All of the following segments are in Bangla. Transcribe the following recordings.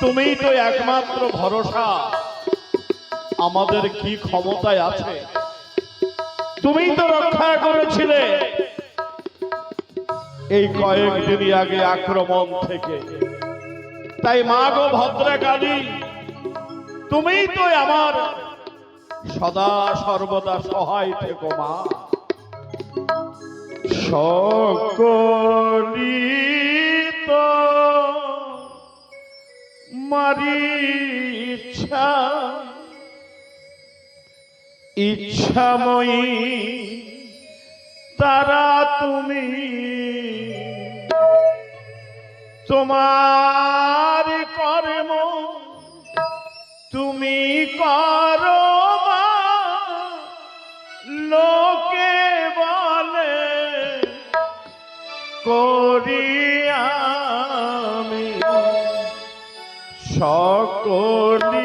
তুমিই তো একমাত্র ভরসা। আমাদের কি ক্ষমতায় আছে? তুমিই তো রক্ষা করেছিলে। এই কয়েকদিনই আগে আক্রমণ থেকে। তাই মা গো ভদ্রাকালী তুমি তো আমার সদা সর্বদা সহায় থেকো মা। সকলি তো মারি ইচ্ছা। ইচ্ছাময়ী তারা তুমি। তোমার কর্ম তুমি করো। সকলি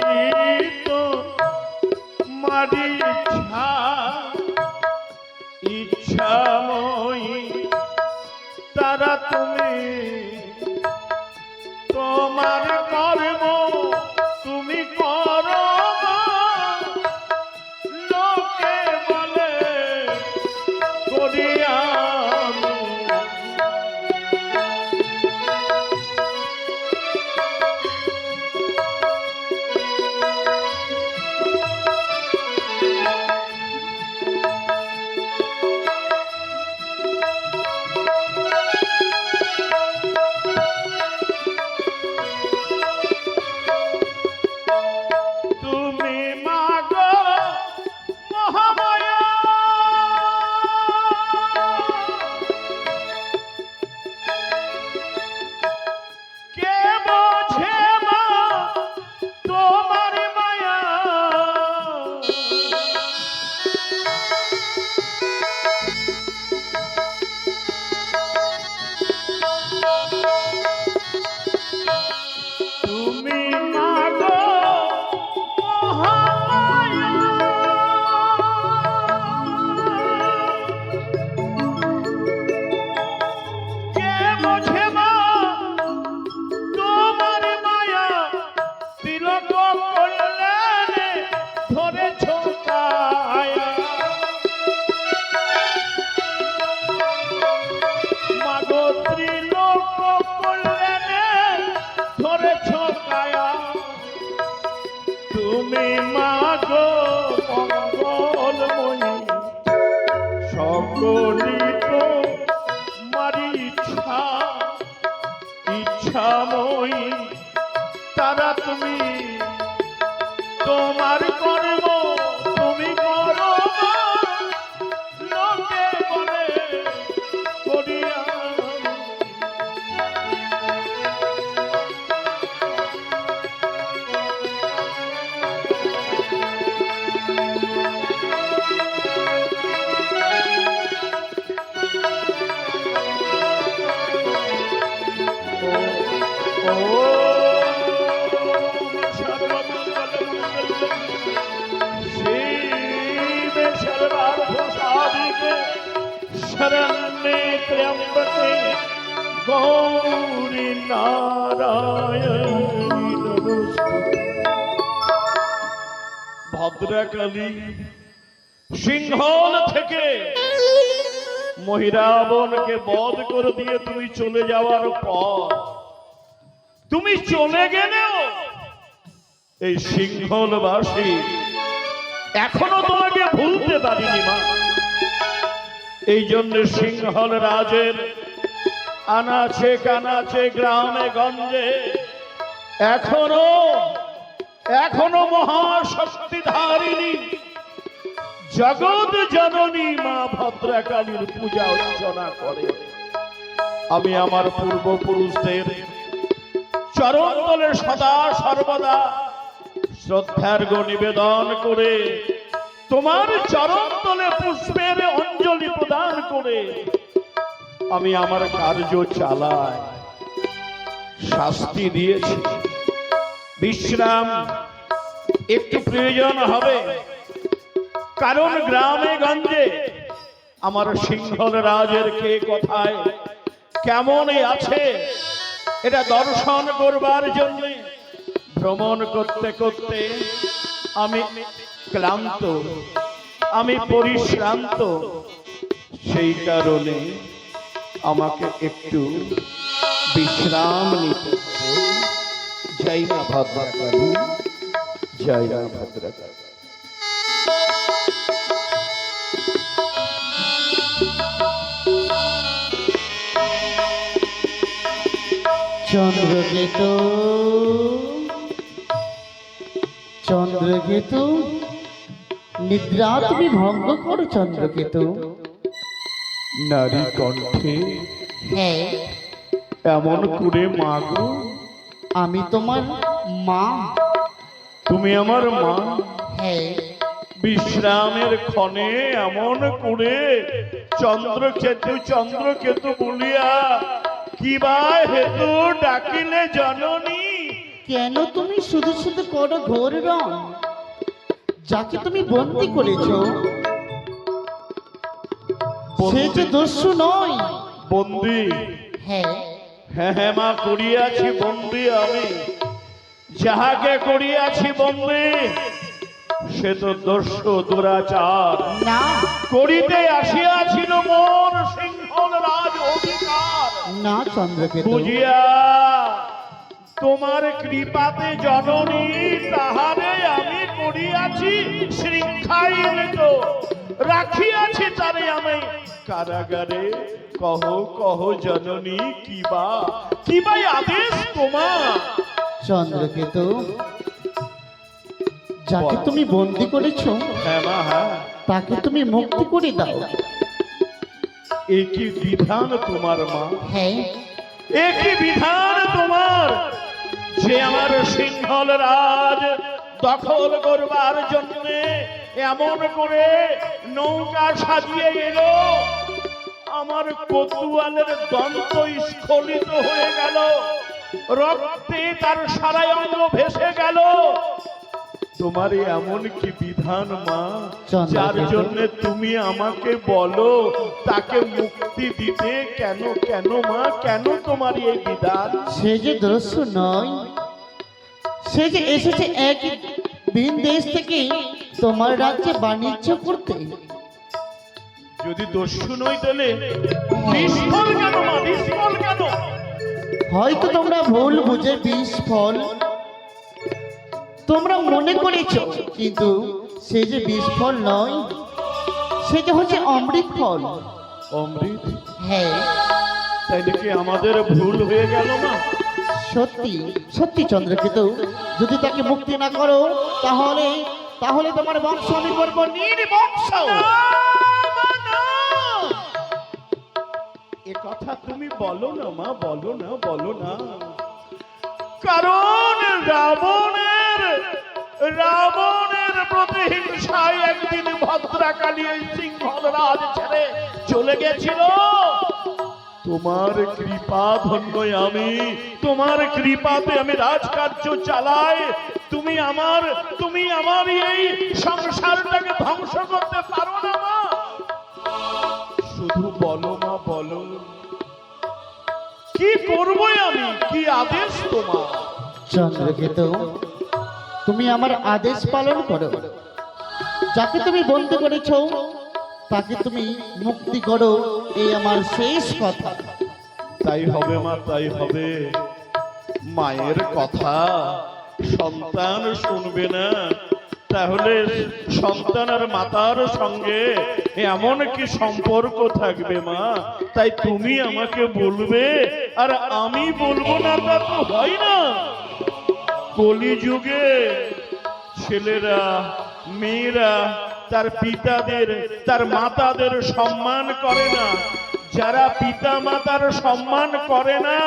সকলি মারি ইচ্ছা ইচ্ছাময়ী তারা তুমি তোমার কর্ম शरण्ये त्र्यंबके गौरी नारायण ভদ্রাকালী সিংহল থেকে মহিরাবনকে বধ করে দিয়ে তুমি চলে যাওয়ার পর তুমি চলে গেলেও এই সিংহলবাসী এখনো তোমাকে ভুলতে পারিনি মা এই জন্য সিংহল রাজের আনাচে কানাচে গ্রামে, গঞ্জে, এখনও এখনও মহাশক্তিধারিণী। জগৎ জননী মা ভদ্রাকালীর পূজা অর্চনা করে। আমি আমার পূর্বপুরুষদের চরণ তলে সদা সর্বদা শ্রদ্ধার্ঘ নিবেদন করে তোমার চরণ তলে পুষ্পের অঞ্জলি প্রদান করে আমি আমার কার্য চালাই। শাস্তি দিয়েছি। বিশ্রাম একটু প্রয়োজন হবে। কারণ গ্রামে গঞ্জে আমার সিংহল রাজের কে কোথায় কেমন আছে? এটা দর্শন করবার জন্য ভ্রমণ করতে করতে আমি ক্লান্ত, আমি পরিশ্রান্ত। সেই কারণে আমাকে একটু বিশ্রাম নিতে যাই না ভদ্রাকালী জয় না ভদ্রাকালী। চন্দ্রকেতু চন্দ্রকেতু। নিদ্রা তুমি ভঙ্গ করো চন্দ্রকেতু। নারী কণ্ঠে হ্যাঁ। এমন করে মা গো আমি তোমার মা। তুমি আমার মা। হ্যাঁ। বিশ্রামের ক্ষণে এমন করে চন্দ্রকেতু চন্দ্রকেতু বলিয়া কিবা হেতু ডাকিলে জননী? কেন তুমি শুধু শুধু করো ঘোর রং? যাকে তুমি বন্দি করেছ সে যে দস্যু নয়। বন্দি। হ্যাঁ। হ্যাঁ হ্যাঁ মা করিয়াছি বন্দি আমি। যাহাকে করিয়াছি বন্দি সে তো দস্যু দুরাচার। না। করিতে আসিয়াছিল মোর সিংহল রাজ অধিকার। না চন্দ্রকেতু। বুঝিয়া তোমার কৃপাতে জননী তাহারে আমি করিয়াছি শৃঙ্খায়িত রাখিয়াছি তারে আমি। কারাগারে কহ কহ জননী কিবা কিবাই আদেশ তোমার? চন্দ্রকেতু যাকে তুমি বন্দি করেছ হ্যাঁ মা হ্যাঁ। তাকে তুমি মুক্তি করে দাও। কি বিধান তোমার মা? হ্যাঁ। একই বিধান তোমার? যে আমার সিংহল রাজ দখল করবার জন্য এমন করে নৌকা সাজিয়ে গেল আমার কতুয়ালের দন্ত স্খলিত হয়ে গেল। রক্তে তার সারা অঙ্গ ভেসে গেল। তোমার এমন কি বিধান মা। যার জন্য তুমি আমাকে বলো তাকে মুক্তি দিতে কেন কেন মা? কেন তোমার এই বিধান? সে যে দস্যু নয় সে যে এসেছে এক ভিন দেশ থেকে তোমার রাজ্যে বাণিজ্য করতে। যদি দস্যু নই তাহলে নিষ্ফল কেন মা? নিষ্ফল কেন? হয়তো তোমরা ভুল বুঝে বিষ ফল। তোমরা মনে করেছ কিন্তু সে যে বিষ ফল নয় সে যে হচ্ছে অমৃত ফল। অমৃত? হ্যাঁ। তাইলে কি আমাদের ভুল হয়ে গেল মা সত্যি সত্যি চন্দ্রকেতু যদি তাকে মুক্তি না করো তাহলে তাহলে তোমার বংশ আমি করব নির্বংশ। এ কথা তুমি বলো না মা বলো না বলো না। কারণ রাবণের রাবণের প্রতিহিংসায় একদিন ভদ্রাকালী এই সিংহল রাজ ছেড়ে চলে গেছিল। তোমার কৃপা ধন্য আমি, তোমার কৃপাতে আমি রাজকার্য চালাই। তুমি আমার তুমি আমার এই সংসারটাকে ধ্বংস করতে পারো না, মা। শুধু বলো, মা, বলো। কি করব আমি? কি আদেশ তোমার? চন্দ্রকেতু তুমি আমার আদেশ পালন করো। যাকে তুমি বন্দি করেছ, তাকে তুমি মুক্তি করো, এই আমার শেষ কথা। তাই হবে মা, তাই হবে। মায়ের কথা সন্তান শুনবে না। তাহলে সন্তান আর মাতার সঙ্গে এমন কি সম্পর্ক থাকবে মা? তাই তুমি আমাকে বলবে, আর আমি বলব না তা তো হয় না। কলিযুগে ছেলেরা, মেয়েরা, তার পিতাদের, তার মাতাদের সম্মান করে না। যারা পিতা মাতার সম্মান করে না,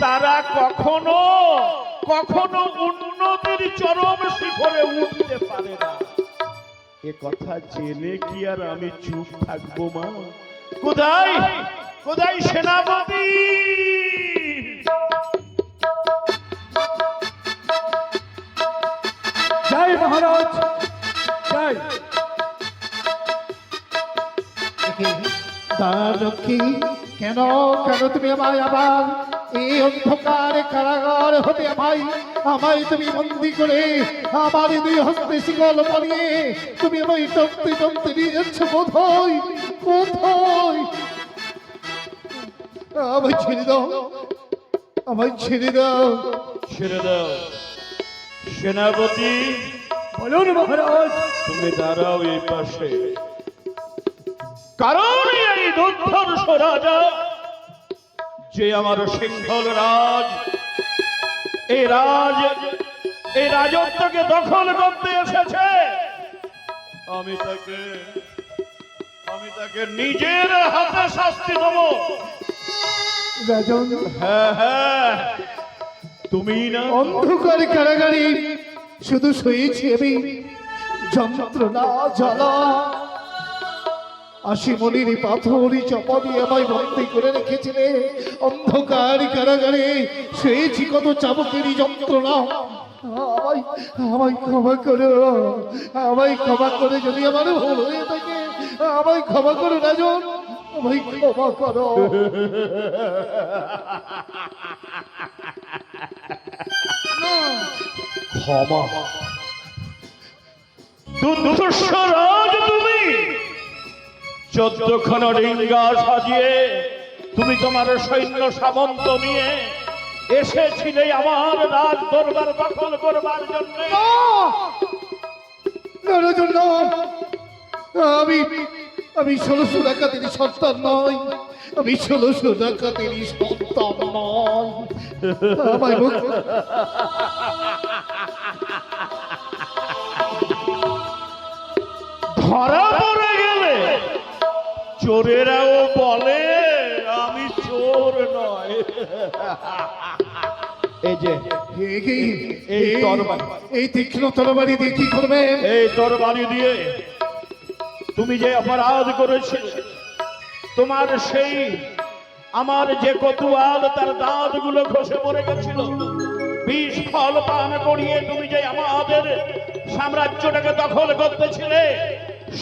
তারা কখনো কখনো উন্নতির চরম শিখরে উঠতে পারে না। এ কথা জেনে কি আর আমি চুপ থাকব মা? কোথায়? কোথায় সেনাপতি? জয় মহারাজ, জয়। দানক্ষী কেন কেন তুমি আমায় আবার এই অন্ধকার কারাগার হতে আমায় আমায় তুমি বন্দি করে আমার দুই হস্তে শিকল পরিয়ে তুমি আমায় টমতে টমতে নিয়ে যাচ্ছ কোথায়? কোথায়? আমায় ছেড়ে দাও, আমায় ছেড়ে দাও। ছেড়ে দাও। সেনাপতি বলুন মহারাজ। তুমি দাঁড়াও এই পাশে। কারণ এই দুর্ধর্ষ রাজা যে আমার সিংহল রাজ এই রাজ এই রাজত্বকে দখল করতে এসেছে। আমি তাকে আমি তাকে নিজের হাতে শাস্তি দেবো। রাজন। হ্যাঁ হ্যাঁ। তুমি না অন্ধকার কারাগারে শুধু শুয়েছি আমি। যন্ত্রণা, জ্বালা, আশি মনির পাথরি চাপা দিয়ে আমায় বন্দি করে রেখেছিলে। অন্ধকার কারাগারে শুয়েছি কত চাবকেরই যন্ত্রণা। আমায় আমায় ক্ষমা করো আমায় ক্ষমা করে যদি আমার ভুল হয়ে থাকে, আমায় ক্ষমা করো রাজন আমায় ক্ষমা করো। ক্ষমা তুমি। ডিঙ্গা সাজিয়ে তুমি তোমার সৈন্য সামন্ত নিয়ে এসেছিলে আমার রাজ দখল করবার জন্য। আমি আমি ষোলোশো তিনি সন্তান নয় আমি ষোলোশো ডাকাতের সন্তান নয় চোরেরাও বলে আমি চোর নয়। এই যে এই তরবারি। এই তীক্ষ্ণ তরবারি দিয়ে কি করবেন এই তরবারি দিয়ে তুমি যে অপরাধ করেছিলে তোমার সেই আমার যে কতুয়াল তার দাঁতগুলো খসে পড়ে গেছিল। বিষ ফল পান করিয়ে তুমি যে আমাদের সাম্রাজ্যটাকে দখল করতেছিলে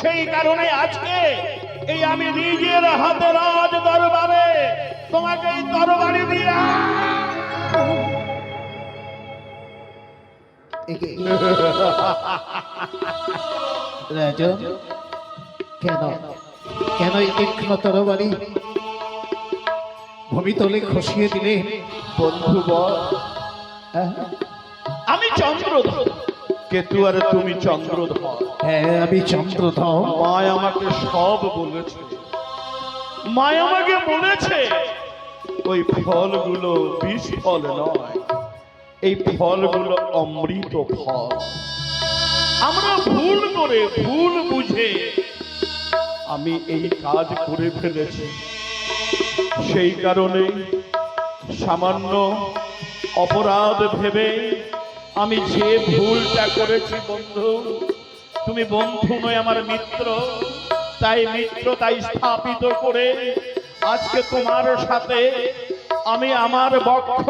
সেই কারণে আজকে এই আমি নিজের হাতে রাজ দরবারে তোমাকে এই তরবারি দিয়ে রাজন কেন? কেন এই তীক্ষ্ণ তরবারি? ভূমিতলে খসিয়ে দিলে বন্ধু বল? আমি চন্দ্রধর কেতু আর তুমি চন্দ্রধর। হ্যাঁ আমি চন্দ্রধর। মায় আমাকে সব বলেছে। মায় আমাকে বলেছে ওই ফলগুলো বিষ ফল নয় এই ফলগুলো অমৃত ফল। আমরা ভুল করে ভুল বুঝে আমি এই কাজ করে ফেলেছি। সেই কারণে সামান্য অপরাধ ভেবে আমি যে ভুলটা করেছি, বন্ধু, তুমি বন্ধু নয় আমার মিত্র। তাই মিত্র তাই স্থাপিত করে আজকে তোমার সাথে আমি আমার বক্ষ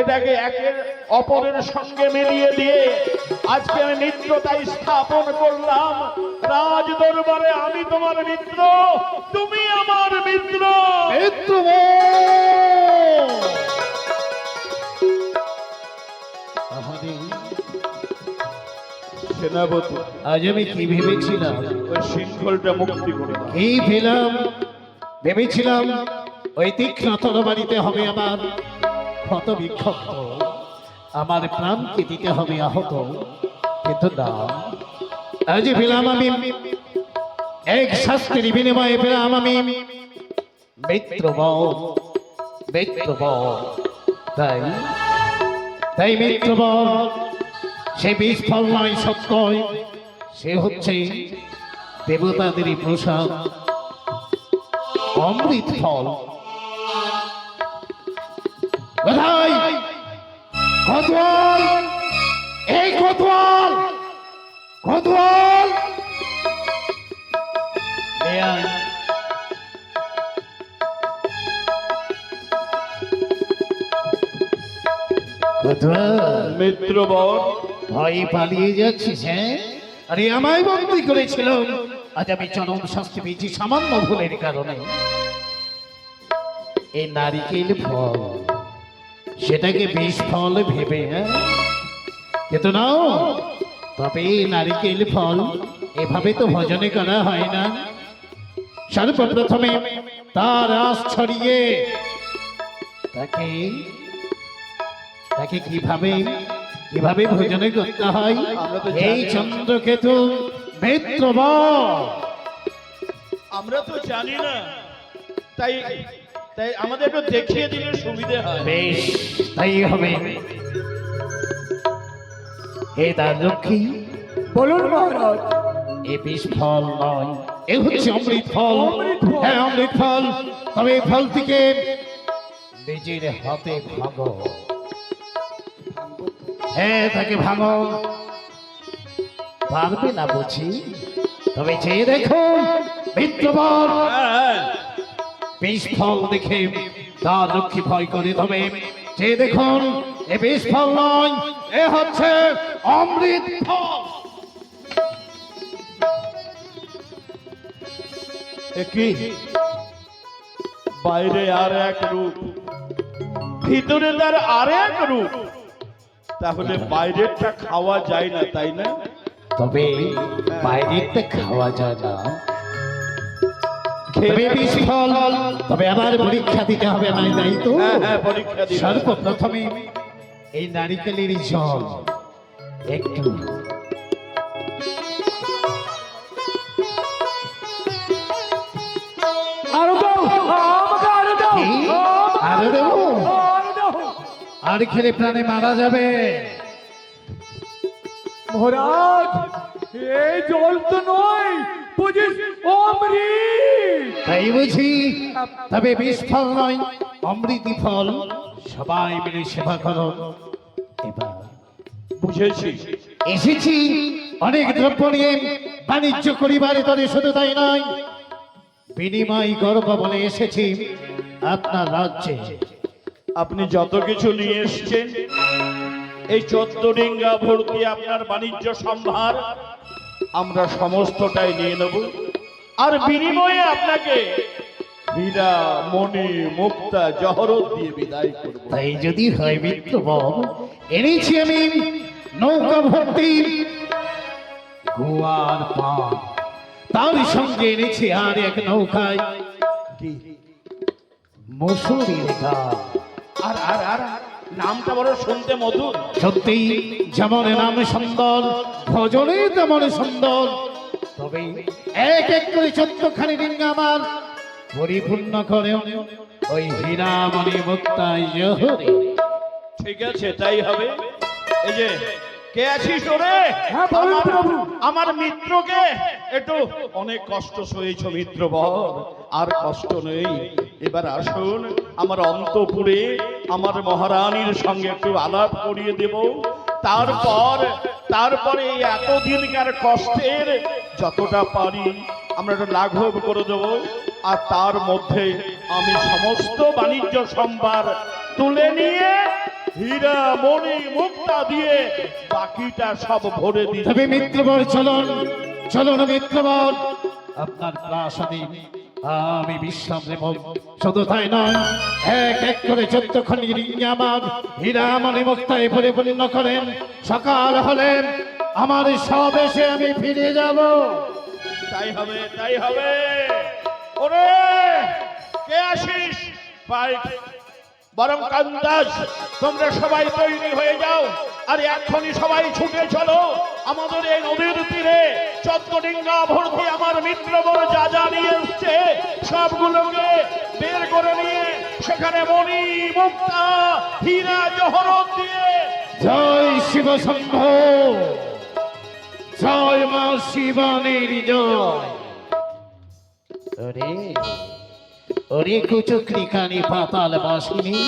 এটাকে একের অপরের সঙ্গে মিলিয়ে দিয়ে আজকে আমি মিত্রতাই স্থাপন করলাম। রাজ দরবারে আমি তোমার মিত্র, তুমি আমার মিত্র। মিত্র আজ আমি কি ভেবেছিলাম? ওই শৃঙ্খলটা মুক্তি করে এই পেলাম ভেবেছিলাম ওই তীক্ষ্ণ তরবারিতে হবে আমার ক্ষত বিক্ষত আমার প্রাণকে দিতে হবে আহত। কিন্তু না আজ পেলাম আমি। এক শাস্ত্রের বিনিময়ে পেলাম আমি। মিত্রবল মিত্রবল। তাই তাই মিত্রবল। সে বিস্ফল নয় সত্যই সে হচ্ছে দেবতাদেরই প্রসাদ। অমৃত ফল। কোথায়? কতোয়াল। এই কতোয়াল। এ ভয়ে পালিয়ে যাচ্ছিস হ্যাঁ? আরে, আমায় বন্দি করেছিল। আজ আমি চরম শাস্তি পেয়েছি সামান্য ভুলের কারণে। এই নারিকেল ফল, সেটাকে বিষ ফল ভেবে হ্যাঁ? কিন্তু নাও তবে এই নারিকেল ফল এভাবে তো ভজনে করা হয় না। সর্বপ্রথমে তার আশ ছড়িয়ে তাকে তাকে কীভাবে কীভাবে ভোজনে করতে হয়? এই চন্দ্রকেতু মিত্রব আমরা তো জানি না। তাই তাই আমাদের একটু দেখিয়ে দিলে সুবিধে হয়। বেশ তাই হবে। হে তার লক্ষ্মী বলুন মহারাজ। এ বিষ ফল নয় এ হচ্ছে অমৃত ফল। হ্যাঁ অমৃত ফল। তবে এই ফলটিকে নিজের হাতে ভাঙো হ্যাঁ তাকে ভাঙো। পারবে না বুঝি? তবে চেয়ে দেখো মিত্রবর। হ্যাঁ, হ্যাঁ। বিষ দেখে তার লক্ষ্মী ভয় করে তবে যে দেখুন এ বিষ ফল নয় এ হচ্ছে অমৃত ফল। কি? বাইরে আর এক রূপ ভিতরে তার আর এক রূপ। তাহলে বাইরেরটা খাওয়া যায় না তাই না? তবে বাইরেরটা খাওয়া যায় না। তবে আবার পরীক্ষা দিতে হবে না তাই তো? হ্যাঁ হ্যাঁ সর্বপ্রথমে এই নারিকেলের জল একটু আর খেলে প্রাণে মারা যাবে। মহারাজ এই জল তো নয় বুঝিস? অমৃত। তাই বুঝি তবে বিষ ফল নয় অমৃতি ফল। সবাই মিলে সেবা করো। এবার বুঝেছি। এসেছি। অনেক দ্রব্য নিয়ে বাণিজ্য করিবারে তবে শুধু তাই নয় বিনিময় গর্ব বলে এসেছি আপনার রাজ্যে। আপনি যত কিছু নিয়ে এসছেন এই চোদ্দ ডিঙ্গা ভর্তি আপনার বাণিজ্য সম্ভার আমরা সমস্তটাই নিয়ে নেব। আর বিনিময়ে আপনাকে হীরা মণি মুক্তা জহরত দিয়ে বিদায় করব। তাই যদি হয় মিত্র বল এনেছি আমি নৌকা ভর্তি গোয়ার পান তার সঙ্গে এনেছি আর এক নৌকায় মসুরির ডাল আর আর আর নামটা বড় শুনতে মধুর। সত্যি যেমন নাম সুন্দর ভজনে তেমন সুন্দর। তবে এক এক করে চোদ্দখানি আমার পরিপূর্ণ করে ওই হীরামণি মুক্তায় ঠিক আছে তাই হবে। এই যে কে আছিস ওরে হ্যাঁ, আমার- মিত্রকে? একটু অনেক কষ্ট সয়েছ মিত্র আর কষ্ট নেই। এবার আসুন আমার অন্তপুরে আমার মহারানীর সঙ্গে একটু আলাপ করিয়ে দেব। তারপর তারপরে এই এতদিনকার কষ্টের যতটা পারি আমরা একটু লাঘব করে দেব। আর তার মধ্যে আমি সমস্ত বাণিজ্য সম্ভার তুলে নিয়ে হীরা মণি মুক্তা দিয়ে বাকিটা সব ভরে দিই তবে মিত্রবর চলন চলন মিত্রবর। আপনার প্রাসাদে আমি আমি বিশ্রাম নেব। শুধু তাই নয় এক এক করে চোদ্দ খনি রিঙ্গে আমার হীরামণি মুক্তায় পরিপূর্ণ করেন। সকাল হলে আমার স্বদেশে আমি ফিরে যাব। তাই হবে তাই হবে। ওরে কে আসিস ভাই বরং কান্দাজ তোমরা সবাই তৈরি হয়ে যাও। আর এক্ষুনি সবাই ছুটে চলো। আমাদের এই নদীর তীরে চন্দ্রডিঙ্গা ভর্তি আমার মিত্র বড় যা যা নিয়ে এসছে সবগুলোকে বের করে নিয়ে সেখানে মণি মুক্তা হীরা জহরত দিয়ে জয় শিব শম্ভ। জয় মা শিবানীর জয়। ওরে কুচুকরি কানি পাতাল বাসিনী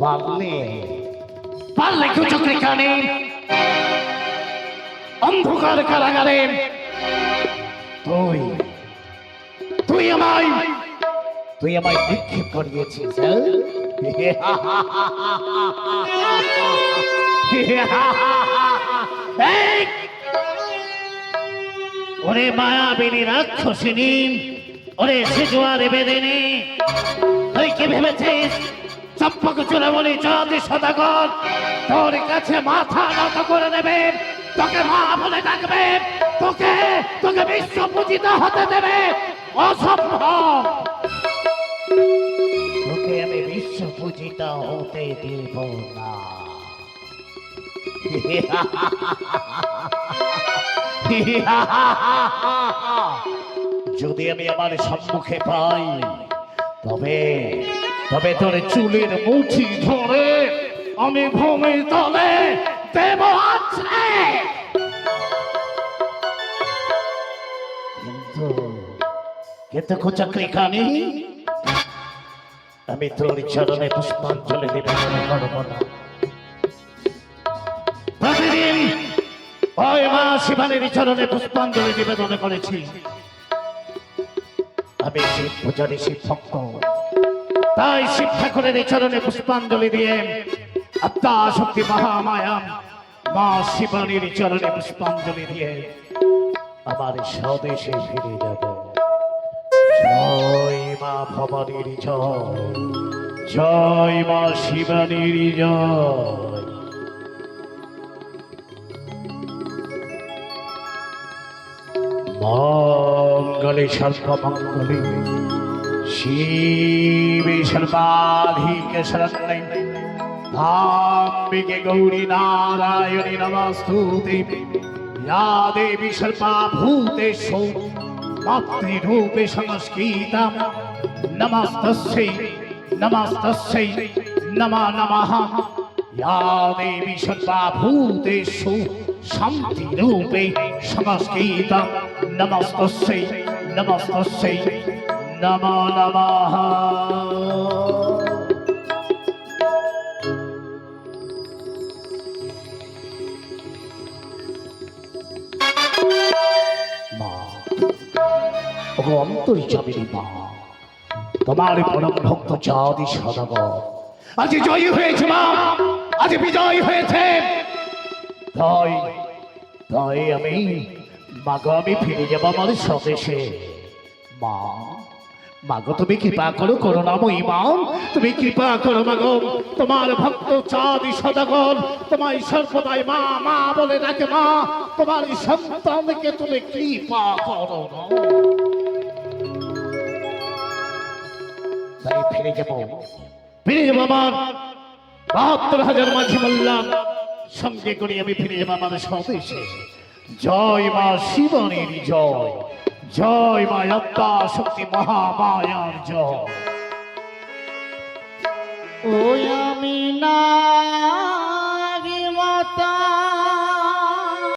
পারলে পারলে কুচুকরি কানি অন্ধকার কারাগারে, তুই তুই আমায় তুই আমায় নিক্ষেপ করিয়েছিস হ্যাঁ? ওরে মায়াবিনী রাক্ষসিনী, ওরে সিজুয়ারে বেদিনী, তুই কি ভেবেছিস? চম্পক চূড়া বলি যদি সদাগর তোর কাছে মাথা নত করে দেবে, তোকে মা বলে ডাকবে, তোকে তোকে বিশ্ব পূজিত হতে দেবে, অসম্ভব। তোকে আমি বিশ্ব পূজিত হতে দেব না। যদি আমি আমার সম্মুখে পাই, তবে তবে তোর চুলের মুঠি ধরে আমি ভূমির তলে দেব আছে কিন্তু আমি তোর চরণে পুষ্পাঞ্জলি না প্রতিদিন ওই মা শিবানীর চরণে পুষ্পাঞ্জলি নিবেদন করেছি। আমি শিব পূজারী, শিব ভক্ত। তাই শিব ঠাকুরের এই চরণে পুষ্পাঞ্জলি দিয়ে আত্মা শক্তি মহামায়া মা শিবানীর চরণে পুষ্পাঞ্জলি দিয়ে আমার স্বদেশে ফিরে যাব। জয় মা ভবানীর জয়। জয় মা শিবানীর জয়। মঙ্গলে সর্বমঙ্গলে শিবে সর্বাধিক শরণে ধাম্বিকে গৌরী নারায়ণী নমস্তুতে या देवी सर्वाभूतेषु मातृरूपे संस्कृतं नमस्तस्यै नमस्तस्यै नमो नमः या देवी सर्वाभूतेषु शान्तिरूपे संस्कृतं নমস্তস্যই নমস্তস্যই নমো নমঃ অন্তরিচামিনী মা। তোমার পরম ভক্ত চাঁদি সদাগ আজ জয়ী হয়েছে মা। আজ বিজয় হয়েছে। তাই তাই আমি মাগো, আমি ফিরে যাব আমার স্বদেশে। মা, মাগো, তুমি কৃপা করো করুণাময়ী মা তুমি কৃপা করো মাগো, তোমার ভক্ত চাঁদি সদাগর তোমার সর্বদাই মা মা বলে ডাকে মা, তোমার সন্তানকে তুমি কৃপা করো। তাই ফিরে যাব। ফিরে যাব আমার বাহাত্তর হাজার মাঝি বললাম সঙ্গে করে আমি ফিরে যাব আমার স্বদেশে। জয় মা শিবনের জয় জয় মা আত্মা শক্তি মহামায়ার জয়। ওই আমি না মাতা